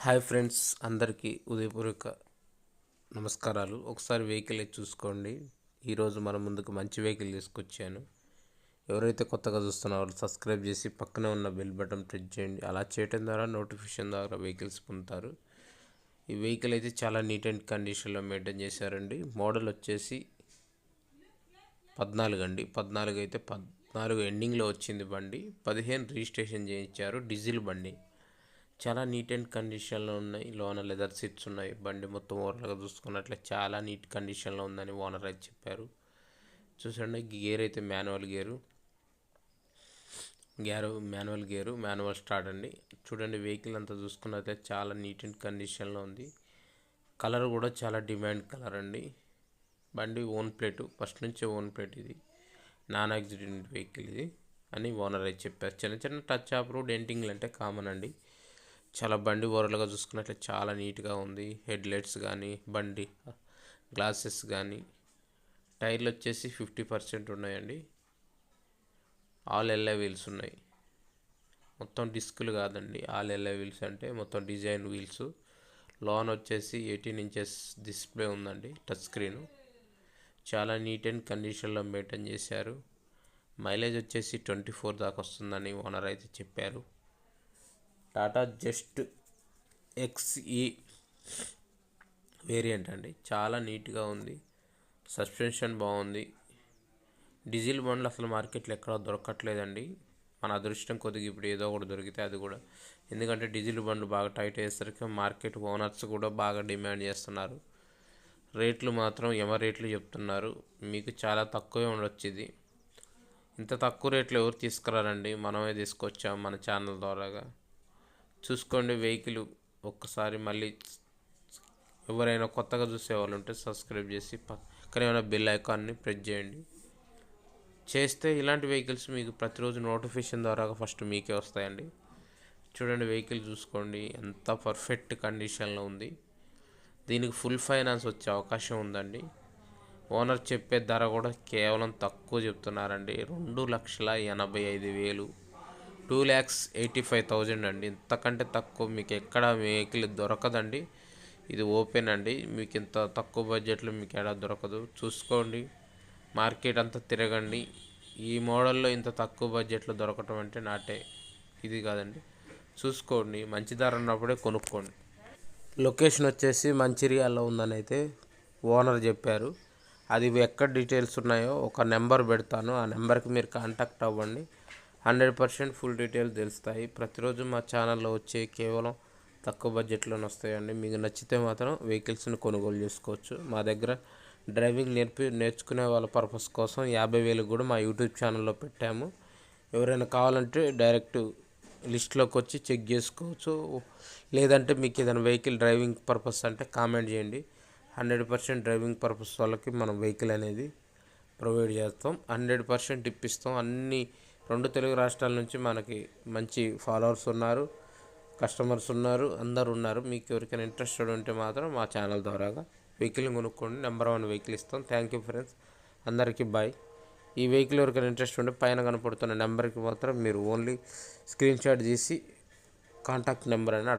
Hi friends అందరికీ ఉదయపూర్వక నమస్కారాలు. ఒకసారి వెహికల్ చూసుకోండి. ఈరోజు మన ముందుకు మంచి వెహికల్ తీసుకొచ్చాను. ఎవరైతే కొత్తగా చూస్తున్నారో సబ్స్క్రైబ్ చేసి పక్కనే ఉన్న బెల్ బటన్ ప్రెస్ చేయండి. అలా చేయడం ద్వారా నోటిఫికేషన్ ద్వారా వెహికల్స్ పొందుతారు. ఈ వెహికల్ అయితే చాలా నీట్ అండ్ కండిషన్లో మెయింటైన్ చేశారండి. మోడల్ వచ్చేసి పద్నాలుగు అండి. పద్నాలుగు అయితే పద్నాలుగు ఎండింగ్లో వచ్చింది బండి. పదిహేను రిజిస్ట్రేషన్ చేయించారు. డీజిల్ బండి. చాలా నీట్ అండ్ కండిషన్లో ఉన్నాయి. లోన లెదర్ సీట్స్ ఉన్నాయి. బండి మొత్తం ఓవర్గా చూసుకున్నట్లే చాలా నీట్ కండిషన్లో ఉందని ఓనర్ అయితే చెప్పారు. చూసండి గేర్ అయితే manual gear gear manual gear manual start అండి. చూడండి వెహికల్ అంతా చూసుకున్నట్లయితే చాలా నీట్ అండ్ కండిషన్లో ఉంది. కలర్ కూడా చాలా డిమాండ్ కలర్ అండి. బండి ఓన్ ప్లేటు ఫస్ట్ నుంచే ఓన్ ప్లేట్ ఇది. నాన్ యాక్సిడెంట్ వెహికల్ ఇది అని ఓనర్ అయితే చెప్పారు. చిన్న చిన్న టచ్ అప్ డెంటింగ్లు అంటే కామన్ అండి. చాలా బండి ఓవరాల్గా చూసుకున్నట్లయితే చాలా నీట్గా ఉంది. హెడ్ లైట్స్ కానీ బండి గ్లాసెస్ కానీ టైర్లు వచ్చేసి ఫిఫ్టీ పర్సెంట్ ఉన్నాయండి. ఆల్ ఎల్ఐ వీల్స్ ఉన్నాయి. మొత్తం డిస్కులు కాదండి. ఆల్ ఎల్ఐ వీల్స్ అంటే మొత్తం డిజైన్ వీల్స్. లోన్ వచ్చేసి ఎయిటీన్ ఇంచెస్ డిస్ప్లే ఉందండి టచ్ స్క్రీన్. చాలా నీట్ అండ్ కండిషన్లో మెయింటైన్ చేశారు. మైలేజ్ వచ్చేసి ట్వంటీ ఫోర్ దాకా వస్తుందని ఓనర్ అయితే చెప్పారు. టాటా జస్ట్ ఎక్స్ఈ వేరియంట్ అండి. చాలా నీట్గా ఉంది. సస్పెన్షన్ బాగుంది. డీజిల్ బండ్లు అసలు మార్కెట్లో ఎక్కడ దొరకట్లేదండి. మన అదృష్టం కొద్దిగా ఇప్పుడు ఏదో ఒకటి దొరికితే అది కూడా. ఎందుకంటే డీజిల్ బండ్లు బాగా టైట్ అయ్యేసరికి మార్కెట్ ఓనర్స్ కూడా బాగా డిమాండ్ చేస్తున్నారు. రేట్లు మాత్రం ఎమ రేట్లు చెప్తున్నారు. మీకు చాలా తక్కువే ఉండొచ్చు ఇది. ఇంత తక్కువ రేట్లు ఎవరు తీసుకురారండి? మనమే తీసుకొచ్చాం మన ఛానల్ ద్వారాగా. చూసుకోండి వెహికల్ ఒక్కసారి మళ్ళీ ఎవరైనా కొత్తగా చూసే వాళ్ళు ఉంటే సబ్స్క్రైబ్ చేసి పక్కనే ఉన్న బెల్ ఐకాన్ని ప్రెస్ చేయండి. చేస్తే ఇలాంటి వెహికల్స్ మీకు ప్రతిరోజు నోటిఫికేషన్ ద్వారా ఫస్ట్ మీకే వస్తాయండి. చూడండి వెహికల్ చూసుకోండి ఎంత పర్ఫెక్ట్ కండిషన్లో ఉంది. దీనికి ఫుల్ ఫైనాన్స్ వచ్చే అవకాశం ఉందండి. ఓనర్ చెప్పే ధర కూడా కేవలం తక్కువ చెప్తున్నారండి. రెండు లక్షల ఎనభై ఐదు వేలు. Two lakhs eighty five thousand అండి. ఇంతకంటే తక్కువ మీకు ఎక్కడ వెహికల్ దొరకదండి. ఇది ఓపెన్ అండి. మీకు ఇంత తక్కువ బడ్జెట్లో మీకు ఎక్కడ దొరకదు. చూసుకోండి. మార్కెట్ అంతా తిరగండి. ఈ మోడల్లో ఇంత తక్కువ బడ్జెట్లో దొరకటం అంటే నాటే. ఇది కాదండి. చూసుకోండి. మంచి ధర ఉన్నప్పుడే కొనుక్కోండి. లొకేషన్ వచ్చేసి మంచిర్యాలలో ఉందని అయితే ఓనర్ చెప్పారు. అది ఎక్కడ డీటెయిల్స్ ఉన్నాయో ఒక నెంబర్ పెడతాను. ఆ నెంబర్కి మీరు కాంటాక్ట్ అవ్వండి. హండ్రెడ్ పర్సెంట్ ఫుల్ డీటెయిల్స్ తెలుస్తాయి. ప్రతిరోజు మా ఛానల్లో వచ్చే కేవలం తక్కువ బడ్జెట్లోనే వస్తాయండి. మీకు నచ్చితే మాత్రం వెహికల్స్ని కొనుగోలు చేసుకోవచ్చు. మా దగ్గర డ్రైవింగ్ నేర్పి నేర్చుకునే వాళ్ళ పర్పస్ కోసం యాభై వేలు కూడా మా యూట్యూబ్ ఛానల్లో పెట్టాము. ఎవరైనా కావాలంటే డైరెక్ట్ లిస్ట్లోకి వచ్చి చెక్ చేసుకోవచ్చు. లేదంటే మీకు ఏదైనా వెహికల్ డ్రైవింగ్ పర్పస్ అంటే కామెంట్ చేయండి. హండ్రెడ్ పర్సెంట్ డ్రైవింగ్ పర్పస్ వాళ్ళకి మనం వెహికల్ అనేది ప్రొవైడ్ చేస్తాం. హండ్రెడ్ పర్సెంట్ ఇప్పిస్తాం. అన్ని రెండు తెలుగు రాష్ట్రాల నుంచి మనకి మంచి ఫాలోవర్స్ ఉన్నారు కస్టమర్స్ ఉన్నారు అందరు ఉన్నారు. మీకు ఎవరికైనా ఇంట్రెస్టెడ్ ఉంటే మాత్రం మా ఛానల్ ద్వారాగా వెహికల్ కొనుక్కోండి. నెంబర్ వన్ వెహికల్ ఇస్తాం. Thank you friends. అందరికీ బాయ్. ఈ వెహికల్ ఎవరికైనా ఇంట్రెస్ట్ ఉంటే పైన కనపడుతున్న నెంబర్కి మాత్రం మీరు ఓన్లీ స్క్రీన్ షాట్ తీసి కాంటాక్ట్ నెంబర్ అని